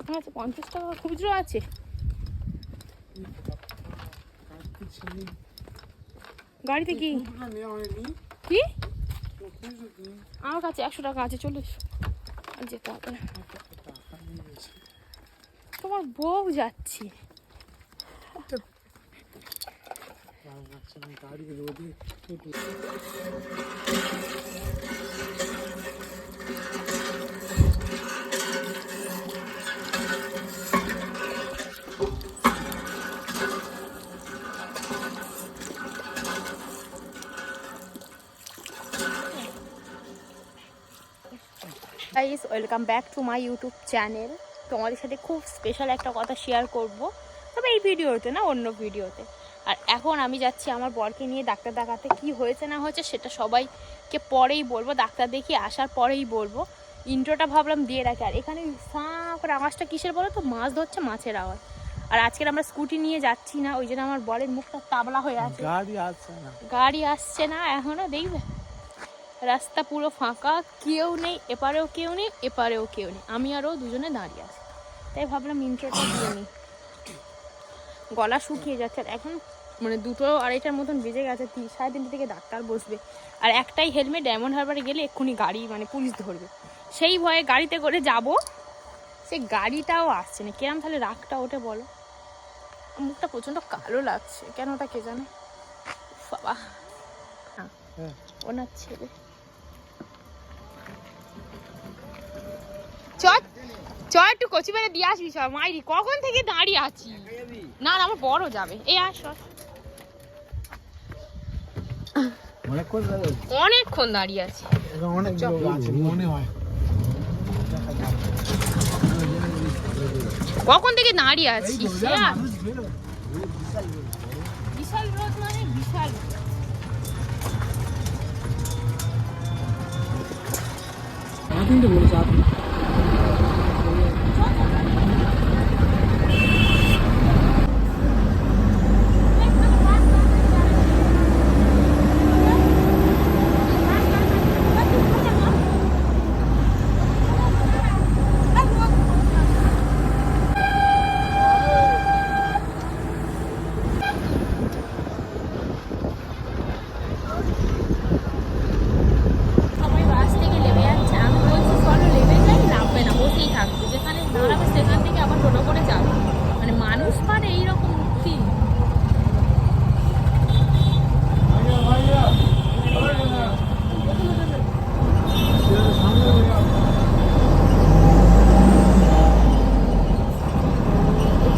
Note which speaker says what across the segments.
Speaker 1: আছে পঞ্চাশ টাকা, খুচরো আছে। গাড়িতে কি? কি? আমার কাছে একশো টাকা আছে, চল্লিশ। যেতে হবে না। তোমার বউ যাচ্ছি। Welcome back to my YouTube channel তোমাদের সাথে খুব স্পেশাল একটা কথা শেয়ার করব তবে এই ভিডিওতে না অন্য ভিডিওতে। আর এখন আমি যাচ্ছি আমার বরকে নিয়ে ডাক্তার দেখাতে কি হয়েছে না হয়েছে সেটা সবাইকে পরেই বলব ডাক্তার দেখিয়ে আসার পরেই বলব। ইন্ট্রোটা ভাবলাম দিয়ে রাখি আর এখানে সাঁ করে আওয়াজটা কিসের বলো তো? মাছ ধরছে মাছের আওয়াজ। আর আজকের আমরা স্কুটি নিয়ে যাচ্ছি না ওই জন্য আমার বরের মুখটা তাবলা হয়ে আছে।
Speaker 2: গাড়ি আসছে না।
Speaker 1: গাড়ি আসছে না এখনও দেখবে? রাস্তা পুরো ফাঁকা কেউ নেই এপারেও কেউ নেই এপারেও কেউ নেই। আমি আরও দুজনে দাঁড়িয়ে আছি। তাই ভাবলাম ইন্ট্রোটা দিয়ে নিই। গলা শুকিয়ে যাচ্ছে আর এখন মানে দুটো আড়াইটার মতন বেজে গেছে তিন সাড়ে তিনটে থেকে ডাক্তার বসবে। আর একটাই হেলমেট ডায়মন্ড হারবারে গেলে এক্ষুনি গাড়ি মানে পুলিশ ধরবে। সেই ভয়ে গাড়িতে করে যাব। সে গাড়িটাও আসছে না। কিরম তাহলে রাগটা ওঠে বলো? মুখটা প্রচণ্ড কালো লাগছে। কেন ওটা কে জানে? বাবা। হ্যাঁ। ওনার ছেলে। চ চ একটু কচি বেড়ে দিয়ে আসবি সব। মাইরি কখন থেকে দাঁড়িয়ে আছি? না না আমার বড় যাবে। এই আস। অনেকক্ষণ দাঁড়িয়ে আছি।
Speaker 2: অনেক মনে হয়।
Speaker 1: কখন থেকে দাঁড়িয়ে আছি। বিশাল রোদ মানে বিশাল।
Speaker 2: তিনটে বলেছে আপনি
Speaker 1: সবাই বাস থেকে নেমে যাচ্ছে আমি বলছি চলো নেমে যাই নামবে না বসেই থাকবে যেখানে দাঁড়াবে সেখান থেকে আবার টোটো করে যাবে মানে মানুষ মানে এইরকম কি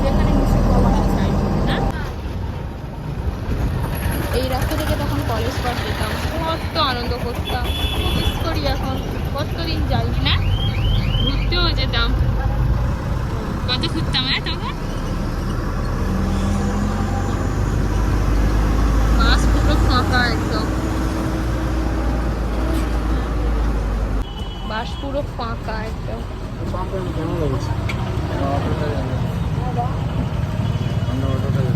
Speaker 1: যেখানে নিশ্চয়ই বাবার আছে I think, না? এই রাস্তা থেকে তখন কলেজ পাস যেতাম কত আনন্দ করতাম মিস করি এখন কতদিন যাইনি না ঘুরতেও যেতাম। কত ঘুরতাম হ্যাঁ তখন বাস পুরো ফাঁকা একদম। বাস পুরো ফাঁকা একদম।
Speaker 2: অটোটা যাবে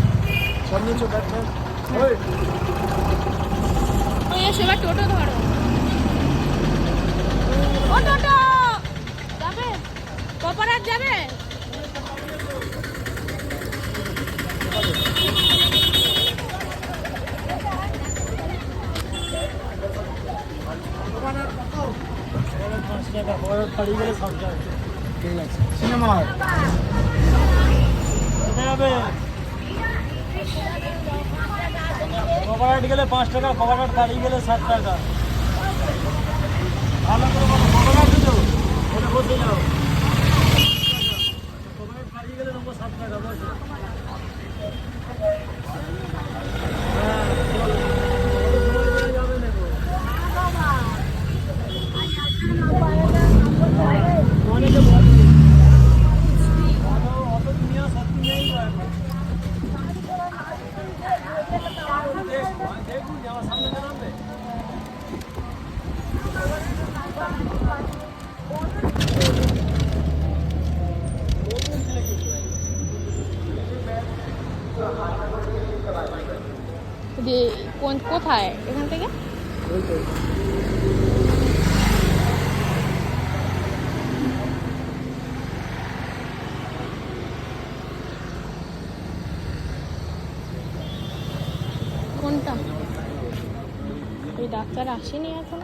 Speaker 2: সামনে চোখ আছে ওই
Speaker 1: ওই এসে এবার টোটো ধরো।
Speaker 2: গেলে পাঁচ টাকা কভারহাট দাঁড়িয়ে গেলে সাত টাকা ভালো করে বলো কভারহাট তো ওটা বসে যাও কভারহাট দাঁড়িয়ে গেলে নেব সাত টাকা বসে হ্যাঁ চলো। কত সময় ধরে যাবে নেব অনেকে বলে অত অত দুনিয়া সত্যি নেই তো এখন দেখুন আমার সামনে নামবে
Speaker 1: কোন কোথায়? এখান থেকে? কোনটা? ওই ডাক্তার আসেনি এখন?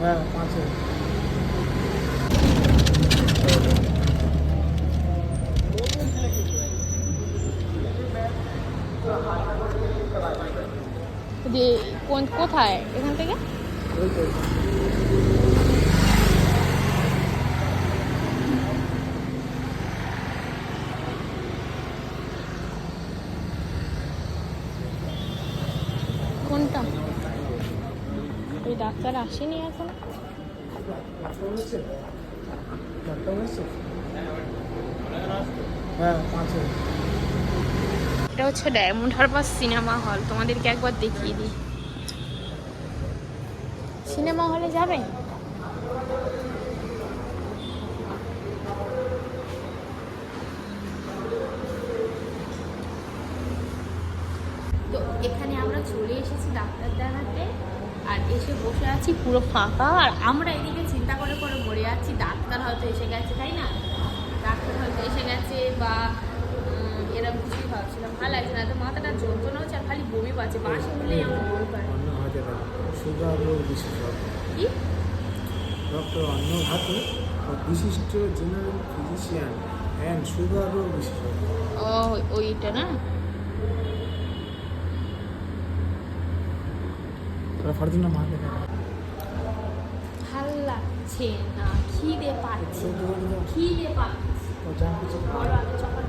Speaker 2: হ্যাঁ পাঁচে
Speaker 1: কোথায়? এখান থেকে? কোনটা? ওই ডাক্তার আসেনি এখন।
Speaker 2: হ্যাঁ পাঁচে
Speaker 1: এটা হচ্ছে ডায়মন্ড হারবার সিনেমা হল। তোমাদেরকে একবার দেখিয়ে দিই। সিনেমা হলে যাবে? তো এখানে আমরা চলে এসেছি ডাক্তার দেখাতে, আর এসে বসে আছি পুরো ফাঁকা, আর আমরা এদিকে চিন্তা করে করে মরে যাচ্ছি। ডাক্তার হয়তো এসে গেছে, তাই না? ডাক্তার হয়তো এসে গেছে বা এরকম কিছুই ভাবছিলাম ভালো লাগছে না তো মাথাটা যন্ত্রণা হচ্ছে আর খালি বমি পাচ্ছে বাসে হলেই আমার বমি পায়
Speaker 2: সুগার রোগ বিশেষজ্ঞ
Speaker 1: কি?
Speaker 2: ডক্টর অন্ন হাতে বিশিষ্ট জেনারেল ফিজিশিয়ান অ্যান্ড সুগার রোগ বিশেষজ্ঞ
Speaker 1: ও ওইটা না?
Speaker 2: ফারদিনা মা
Speaker 1: ভালো লাগছে না খিদে পাচ্ছে খিদে পাচ্ছে। বড় আলু চপার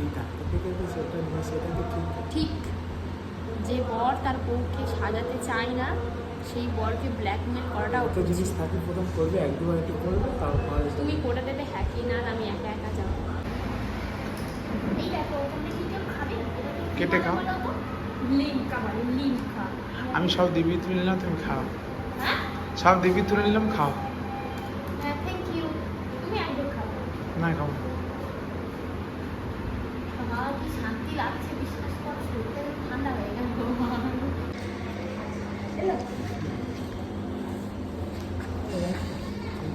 Speaker 2: এই ডাক্তার থেকে সেটা নিয়ে সেটা ঠিক।
Speaker 1: ঠিক। যে বর তার বউকে সাজাতে চায় না সেই বরকে ব্ল্যাকমেল করাটা
Speaker 2: জিনিস থাকে প্রথম করবে এক দুবার একটু করবে তারপরে
Speaker 1: তুমি করে দেবে হ্যাঁ কি না আমি একা একা যাব। এই দেখো ওখানে কি কেউ খাবে?
Speaker 2: কেটে খাও।
Speaker 1: লিমকা
Speaker 2: আমি সব দিবি তুলে নিলাম তুমি খাও।
Speaker 1: হ্যাঁ?
Speaker 2: সব দিবি তুলে নিলাম খাও।
Speaker 1: হ্যাঁ
Speaker 2: না খাও
Speaker 1: বাবা কি শান্তি লাগছে বিশ্বাস করো শরীরটা যেন ঠান্ডা হয়ে গেল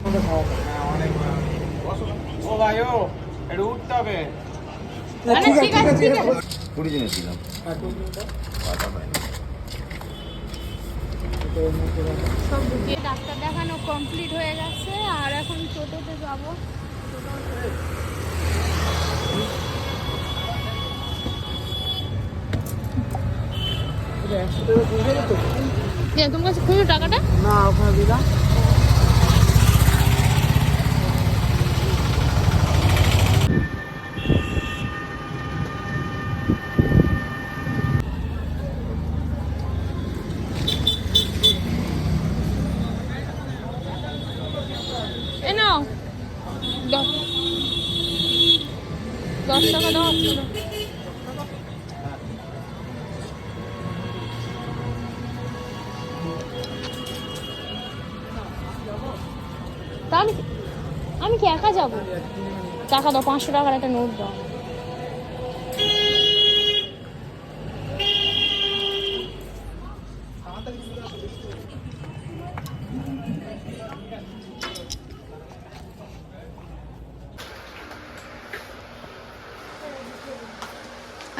Speaker 2: অনেক ও ভাই ও একটু উঠতে হবে।
Speaker 1: ঠিক আছে ঠিক আছে।
Speaker 3: কুড়ি জনের ছিলাম
Speaker 1: সব ঢুকিয়ে ডাক্তার দেখানো কমপ্লিট হয়ে গেছে আর এখন টোটোতে যাব।
Speaker 2: একশো টাকা পৌঁছে
Speaker 1: তোমার কাছে খুঁজো টাকাটা।
Speaker 2: না ওখানে দিলাম।
Speaker 1: আমি কি একা যাব? টাকা দাও পাঁচশো টাকার একটা নোট দাও।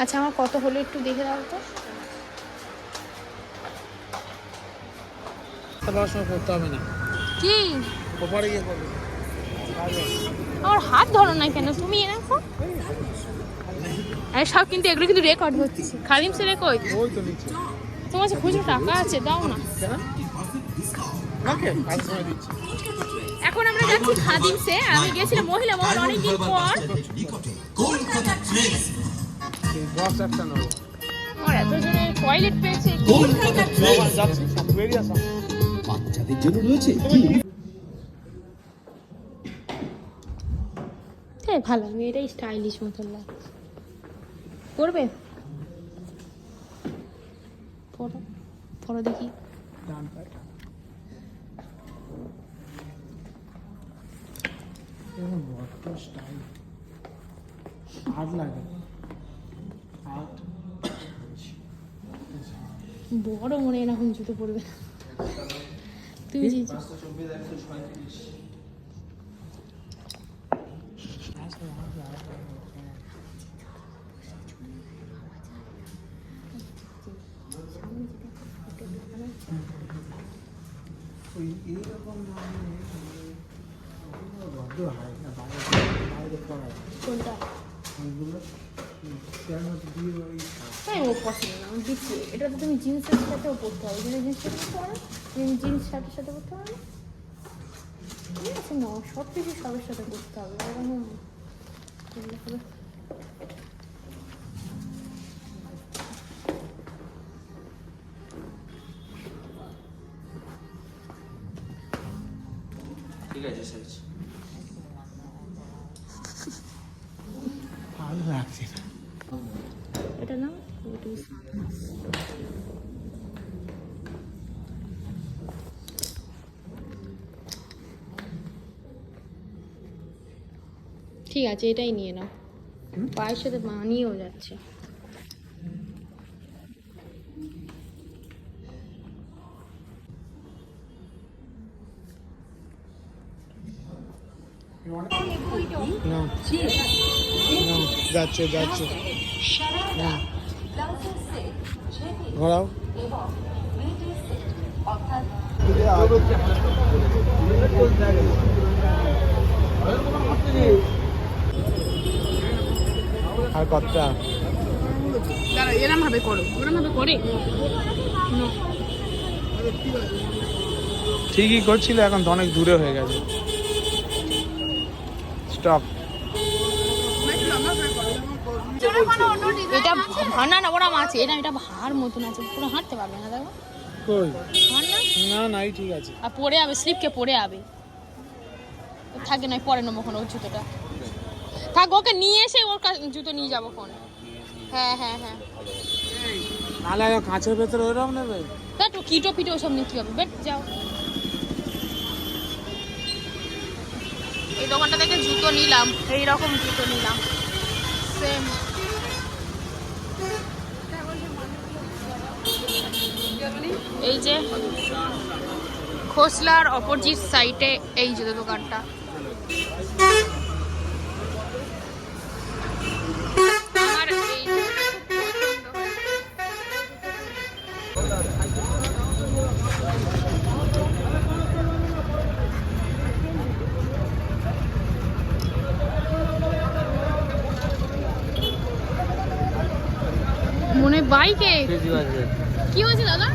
Speaker 1: আচ্ছা আমার কত হলো একটু দেখে দাও তো।
Speaker 2: পড়াশোনা করতে হবে না।
Speaker 1: কি?
Speaker 2: ওপারে গিয়ে করবে
Speaker 1: আমার হাত ধরো না কেন? তুমি এরকম আরে সব কিন্তু এগুলো কিন্তু রেকর্ড হচ্ছে। খালিম সে রেকর্ড তোমার কাছে খুচরো টাকা আছে দাও না। এখন আমরা যাচ্ছি খাদিমসে। আমি গেছিলাম মহিলা মহল অনেকদিন পর। টয়লেট পেয়েছে।
Speaker 3: বাচ্চাদের জন্য রয়েছে
Speaker 1: হ্যাঁ ভালো আমি এটাই স্টাইলিশ মতন লাগছে। করবে? পড়ো দেখি। বড় মনে এরকম জুতো পরবে না। তুমি যে
Speaker 2: ওই এইরকম মানে
Speaker 1: কোনটা? হ্যাঁ ও পছন্দ না, আমি দিচ্ছি এটা তো তুমি জিন্সের সাথেও পরতে হবে যদি জিন্স সাথে পারো তুমি জিন্স শার্টের সাথে পরতে পারো না? সব কিছু সবের সাথে করতে হবে। এরকম
Speaker 3: ঠিক আছে
Speaker 1: এটাই নিয়ে নাও। পায়ের সাথে মানিয়েও যাচ্ছে।
Speaker 2: যাচ্ছে ঘোরাও। আর কতটা?
Speaker 1: এরম ভাবে করো ওরম ভাবে করে?
Speaker 2: ঠিকই করছিল এখন তো অনেক দূরে হয়ে গেছে। স্টপ
Speaker 1: এটা ভার না না ওরম আছে এটা এটা ভার মতন আছে পুরো হাঁটতে পারবে না দেখো।
Speaker 2: কই?
Speaker 1: না?
Speaker 2: না নাই ঠিক আছে।
Speaker 1: আর পরে যাবে স্লিপকে পরে যাবে থাকে নয় পরে নেব ওখানে ওর জুতোটা। থাক ওকে নিয়ে এসে ওর জুতো নিয়ে যাব ফোন হ্যাঁ হ্যাঁ হ্যাঁ।
Speaker 2: নাহলে কাঁচের ভেতরে ওরকম নেবে?
Speaker 1: দেখ তো কিটো পিটো ওসব নিয়ে কি হবে? বেট যাও। এই দোকানটা থেকে জুতো নিলাম এই রকম জুতো নিলাম। সেম এই যে খোসলার অপোজিট সাইডে এই জুতো দোকানটা আমার এই জুতোটা খুব পছন্দ হয়েছে। মনে বাইকে কি হয়েছে দাদা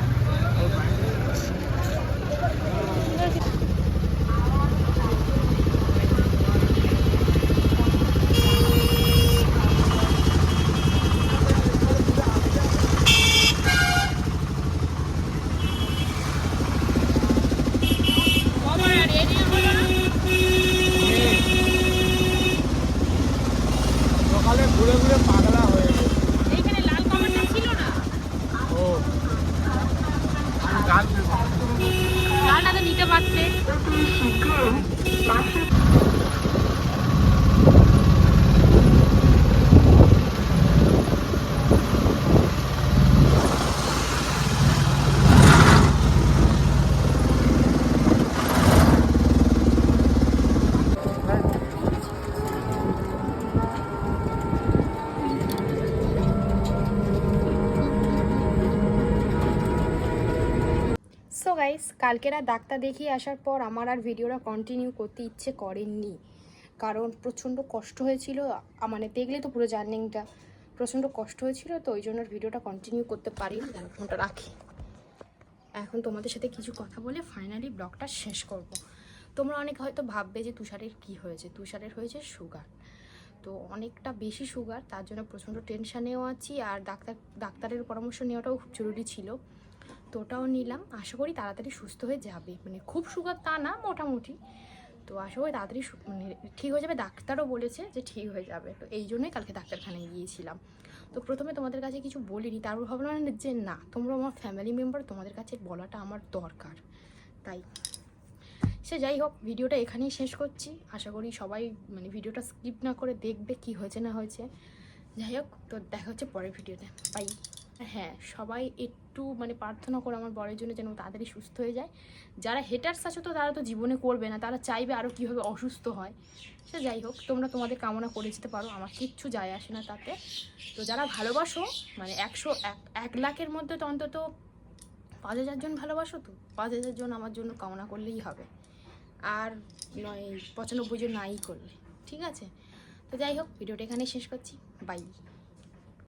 Speaker 2: সকালে ঘুরে ঘুরে পাগলা হয়ে গেছে
Speaker 1: এইখানে লাল কভারটা ছিল না
Speaker 2: ও আমি গাছ নেব
Speaker 1: লালটা তো নিতে পারতে সো গাইস কালকেরা ডাক্তার দেখিয়ে আসার পর আমার আর ভিডিওটা কন্টিনিউ করতে ইচ্ছে করেননি। কারণ প্রচণ্ড কষ্ট হয়েছিল। মানে দেখলে তো পুরো জার্নিংটা। প্রচণ্ড কষ্ট হয়েছিল, তো ওই জন্য ভিডিওটা কন্টিনিউ করতে পারি ফোনটা রাখি। এখন তোমাদের সাথে কিছু কথা বলে ফাইনালি ব্লগটা শেষ করব। তোমরা অনেক হয়তো ভাববে যে তুষারের কি হয়েছে? তুষারের হয়েছে সুগার তো অনেকটা বেশি সুগার তার জন্য প্রচণ্ড টেনশানেও আছি। আর ডাক্তার, ডাক্তারের পরামর্শ নেওয়াটাও খুব জরুরি ছিল। তো ওটাও নিলাম। আশা করি তাড়াতাড়ি সুস্থ হয়ে যাবে। মানে খুব সুগার তা না, মোটামুটি। তো আশা করি তাড়াতাড়ি মানে ঠিক হয়ে যাবে। ডাক্তারও বলেছে যে ঠিক হয়ে যাবে। তো এই জন্যই কালকে ডাক্তারখানায় গিয়েছিলাম। তো প্রথমে তোমাদের কাছে কিছু বলিনি। তারপর ভাবলাম যে না, তোমরা আমার ফ্যামিলি মেম্বার তোমাদের কাছে বলাটা আমার দরকার। তাই। সে যাই হোক, ভিডিওটা এখানেই শেষ করছি। আশা করি সবাই মানে ভিডিওটা স্কিপ না করে দেখবে কি হয়েছে না হয়েছে। যাই হোক, তো দেখা হচ্ছে পরের ভিডিওতে। বাই হ্যাঁ সবাই একটু মানে প্রার্থনা করে আমার বরের জন্য যেন তাড়াতাড়ি সুস্থ হয়ে যায়। যারা হেটার্স আছে তো তারা তো জীবনে করবে না, তারা চাইবে আরও কীভাবে অসুস্থ হয়। সে যাই হোক, তোমরা তোমাদের কামনা করে যেতে পারো, আমার কিচ্ছু যায় আসে না তাতে। তো যারা ভালোবাসো মানে একশো এক এক লাখের মধ্যে তো অন্তত পাঁচ হাজার জন ভালোবাসো তো, পাঁচ হাজার জন আমার জন্য কামনা করলেই হবে। আর নয়, পঁচানব্বই জন নাই করলে, ঠিক আছে? তো যাই হোক, ভিডিওটা এখানেই শেষ করছি। বাই